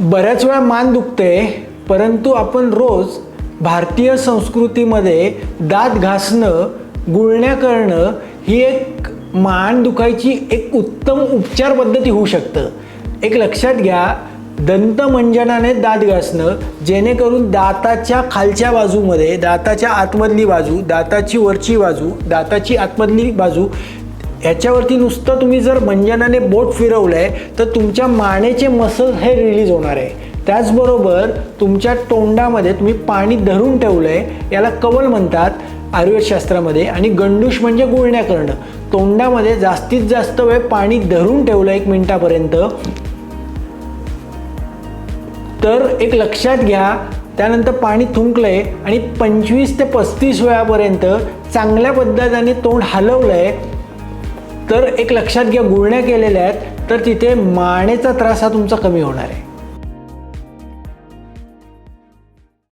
बऱ्याच वेळा मान दुखते परंतु आपण रोज भारतीय संस्कृतीमध्ये दात घासणं गुळण्या करणं ही एक मान दुखायची एक उत्तम उपचार पद्धती होऊ शकतं. एक लक्षात घ्या दंतमंजनाने दात घासणं जेणेकरून दाताच्या खालच्या बाजूमध्ये दाताच्या आतमधली बाजू दाताची वरची बाजू दाताची आतमधली बाजू ह्याच्यावरती नुसतं तुम्ही जर मंजनाने बोट फिरवलं आहे तर तुमच्या मानेचे मसल हे रिलीज होणार आहे. त्याचबरोबर तुमच्या तोंडामध्ये तुम्ही पाणी धरून ठेवलं आहे याला कवल म्हणतात आयुर्वेदशास्त्रामध्ये. आणि गंडूश म्हणजे गुळण्या करणं तोंडामध्ये जास्तीत जास्त वेळ पाणी धरून ठेवलं एक मिनिटापर्यंत. तर एक लक्षात घ्या त्यानंतर पाणी थुंकलंय आणि पंचवीस ते पस्तीस वेळापर्यंत चांगल्या पद्धतीने तोंड हलवलंय तर एक लक्षात घ्या गुळण्या केलेल्या आहेत तर तिथे मानेचा त्रास हा तुमचा कमी होणार आहे.